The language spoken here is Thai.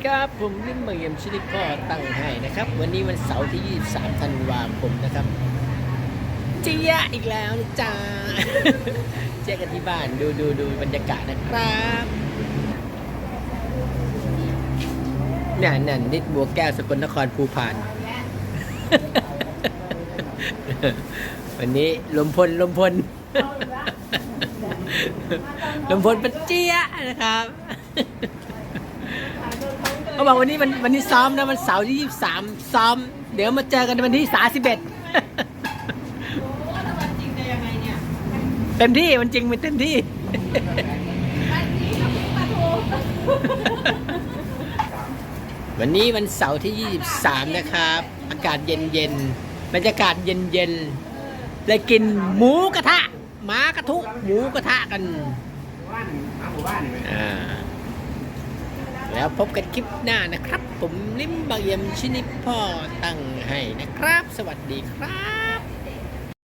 ดีครับ ผมนิ่มเมียมชิลิพ่อตั้งให้นะครับ วันนี้วันเสาร์ที่ 23 ธันวาคมนะครับ เจียอีกแล้วนะจ๊ะเจ๊กันที่บ้านดูดูดูบรรยากาศนะครับเนี่ยนั่นนิดบัวแก้วสกลนครภูพาน วันนี้ลมพลลมพลลมพลเป็นเจียนะครับ เขาบอกวันนี้วันวันนี้ซ้อมนะวันเสาร์ที่23ซ้อม เดี๋ยวมาเจอกันในวันที่31เต็มที่มันจริงมันเต็มที่วันนี้วันเสาร์ที่ 23 นะครับ อากาศเย็นเย็นๆบรรยากาศเย็นเย็นๆเลยกินหมูกระทะหมากระทุ หมูกระทะกันบ้านหาหมู่บ้านนี่ไหมอ่า แล้วพบกันคลิปหน้านะครับ ผมลิมบางเยี่ยมชินิพ่อตั้งให้นะครับ สวัสดีครับ